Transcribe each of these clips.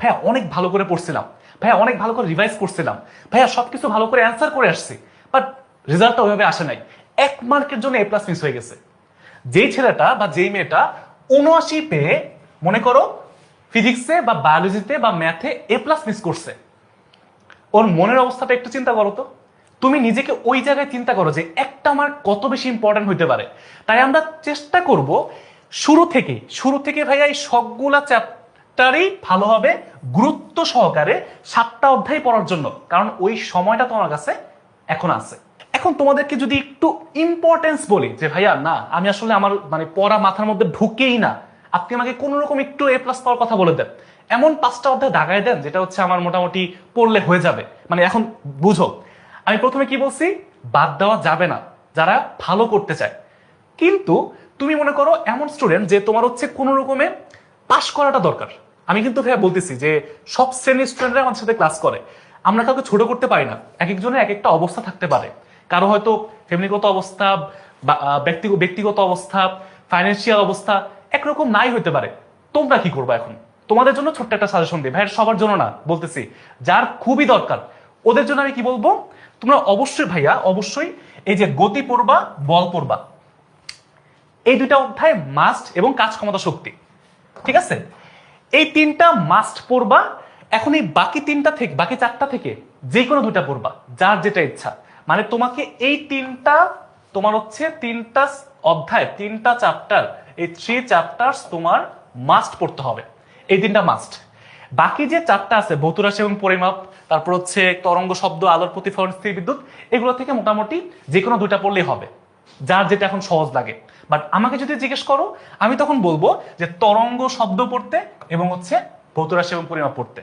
ভাইয়া, অনেক ভালো করে পড়ছিলাম। ভাইয়া, অনেক ভালো করে রিভাইজ করছিলাম। ভাইয়া, সবকিছু ভালো করে অ্যান্সার করে আসছি। বাট রেজাল্টটা ওইভাবে আসে নাই। এক মার্কের জন্য এ প্লাস মিস হয়ে গেছে। যেই ছেলেটা বা যেই মেয়েটা উনআশি পেয়ে, মনে করো ফিজিক্সে বা বায়োলজিতে বা ম্যাথে এ প্লাস মিস করছে। ওর মনের অবস্থাটা একটু চিন্তা করো তো। তুমি নিজেকে ওই জায়গায় চিন্তা করো যে একটা মার্ক কত বেশি ইম্পর্টেন্ট হইতে পারে। তাই আমরা চেষ্টা করব শুরু থেকে শুরু থেকে ভাইয়া এই সবগুলা চ্যাপ্টারই ভালোভাবে গুরুত্ব সহকারে সাতটা অধ্যায় পড়ার জন্য। কারণ ওই সময়টা তোমার কাছে এখন আছে। এখন তোমাদেরকে যদি একটু ইম্পর্টেন্স বলি, যে ভাইয়া, না, আমি আসলে আমার মানে পড়া মাথার মধ্যে ঢুকেই না। আপনি আমাকে কোনো রকম একটু এ প্লাস পাওয়ার কথা বলে দেন। এমন পাঁচটা অধ্যায় দাগায় দেন, যেটা হচ্ছে আমার মোটামুটি পড়লে হয়ে যাবে। মানে এখন বুঝো। আমি প্রথমে কি বলছি? বাদ দেওয়া যাবে না, যারা ভালো করতে চায়। কিন্তু তুমি মনে করো, এমন স্টুডেন্ট যে তোমার হচ্ছে কোনো রকমে পাশ করাটা দরকার। আমি কিন্তু ভাইয়া বলতেছি যে সব শ্রেণির স্টুডেন্টরা আমাদের সাথে ক্লাস করে। আমরা কাউকে ছোট করতে পারি না। এক একজনের এক একটা অবস্থা থাকতে পারে। কারও হয়তো ফ্যামিলিগত অবস্থা ব্যক্তিগত ব্যক্তিগত অবস্থা ফাইন্যান্সিয়াল অবস্থা একরকম নাই হতে পারে। তোমরা কি করবে এখন? তোমাদের জন্য ছোট্ট একটা সাজেশন দিই। ভাইয়ের সবার জন্য না, বলতেছি। যার খুবই দরকার, ওদের জন্য আমি কি বলব? তোমরা অবশ্যই ভাইয়া, অবশ্যই এই যে গতি পড়বা, বল পড়বা। এই দুইটা অধ্যায় মাস্ট এবং কাজ ক্ষমতা শক্তি। ঠিক আছে? এই তিনটা মাস্ট পড়বা। এখন এই বাকি তিনটা থেকে, বাকি চারটা থেকে যে কোনো দুইটা পড়বা, যার যেটা ইচ্ছা। মানে তোমাকে এই তিনটা, তোমার হচ্ছে তিনটা অধ্যায়, তিনটা চ্যাপ্টার এই থ্রি চ্যাপ্টার্স তোমার মাস্ট পড়তে হবে। এই তিনটা মাস্ট বাকি যে চারটা আছে ভৌতরাশি এবং পরিমাপ, তারপর হচ্ছে তরঙ্গ শব্দ, আলোর প্রতিফলন, স্থির বিদ্যুৎ, এগুলো থেকে মোটামুটি যে কোনো দুইটা পড়লেই হবে। যার যেটা এখন সহজ লাগে। বাট আমাকে যদি জিজ্ঞেস করো, আমি তখন বলব যে তরঙ্গ শব্দ পড়তে এবং হচ্ছে ভৌতরাশি এবং পরিমাপ পড়তে।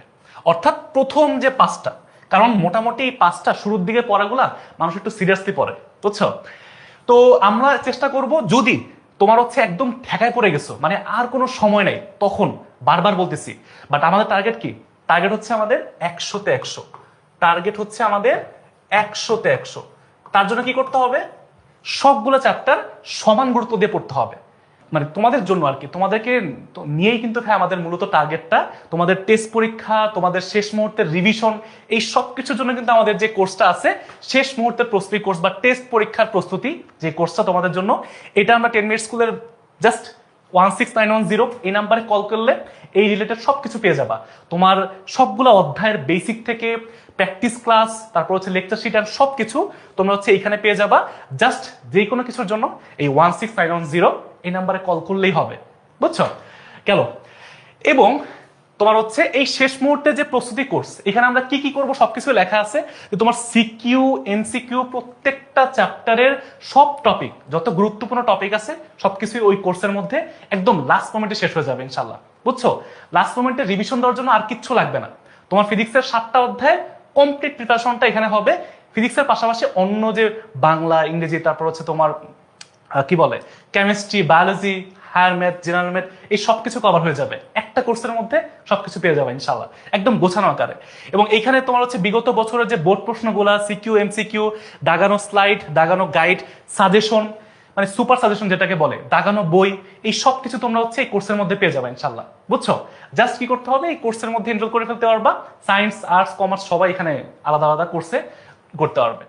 অর্থাৎ প্রথম যে পাঁচটা, কারণ মোটামুটি এই পাঁচটা শুরুর দিকে পড়াগুলা মানুষ একটু সিরিয়াসলি পড়ে, বুঝছ? তো আমরা চেষ্টা করব যদি তোমার হচ্ছে একদম ঠেকায় পড়ে গেছো মানে আর কোনো সময় নেই, তখন বারবার বলতেছি। বাট আমাদের টার্গেট কি? টার্গেট হচ্ছে আমাদের একশোতে একশো। টার্গেট হচ্ছে আমাদের একশোতে একশো। তার জন্য কি করতে হবে? সবগুলো চ্যাপ্টার সমান গুরুত্ব দিয়ে পড়তে হবে। মানে তোমাদের জন্য আর কি। তোমাদেরকে নিয়েই কিন্তু হ্যাঁ আমাদের মূলত টার্গেটটা তোমাদের টেস্ট পরীক্ষা, তোমাদের শেষ মুহূর্তের রিভিশন এই সব কিছুর জন্য কিন্তু আমাদের যে কোর্সটা আছে, শেষ মুহূর্তের প্রস্তুতি কোর্স বা টেস্ট পরীক্ষার প্রস্তুতি যে কোর্সটা তোমাদের জন্য, এটা আমরা টেন মিনিট স্কুলের just one six nine one zero এই নাম্বারে কল করলে এই রিলেটেড সব কিছু পেয়ে যাবা। তোমার সবগুলো অধ্যায়ের বেসিক থেকে প্র্যাকটিস ক্লাস তারপর হচ্ছে লেকচার শিট আর সব কিছু তোমরা হচ্ছে এইখানে পেয়ে যাবা। জাস্ট যে কোনো কিছুর জন্য এই one six nine one zero এই নাম্বারে কল করলেই হবে। বুঝছ? গেল। এবং তোমার হচ্ছে এই শেষ মুহূর্তে যে প্রস্তুতি কোর্স, এখানে আমরা কি কি করব সবকিছু লেখা আছে, যে তোমার সিকিউ এনসিকিউ প্রত্যেকটা চ্যাপ্টারের সব টপিক যত গুরুত্বপূর্ণ টপিক আছে, সবকিছুই ওই কোর্সের মধ্যে একদম লাস্ট মোমেন্টে শেষ হয়ে যাবে ইনশাল্লাহ বুঝছ? লাস্ট মোমেন্টে রিভিশন দেওয়ার জন্য আর কিচ্ছু লাগবে না। তোমার ফিজিক্সের সাতটা অধ্যায় কমপ্লিট প্রিপারেশনটা এখানে হবে। ফিজিক্সের পাশাপাশি অন্য যে বাংলা, ইংরেজি, তারপর হচ্ছে তোমার কি বলে? Chemistry biology higher math general math এই সব কিছু কভার হয়ে যাবে। একটা কোর্সের মধ্যে সবকিছু পেয়ে যাবে ইনশাল্লাহ একদম গোছানো আকারে। এবং এখানে তোমার হচ্ছে বিগত বছরের যে বোর্ড প্রশ্নগুলা সিকিউ এমসিকিউ দাগানো স্লাইড দাগানো গাইড সাজেশন মানে সুপার সাজেশন যেটাকে বলে, দাগানো বই, এই সব কিছু তোমরা হচ্ছে এই কোর্সের মধ্যে পেয়ে যাবে ইনশাল্লাহ বুঝছ? জাস্ট কি করতে হবে? এই কোর্সের মধ্যে এনরোল করে ফেলতে পারবা। সায়েন্স আর্টস কমার্স সবাই এখানে আলাদা আলাদা কোর্সে করতে পারবে।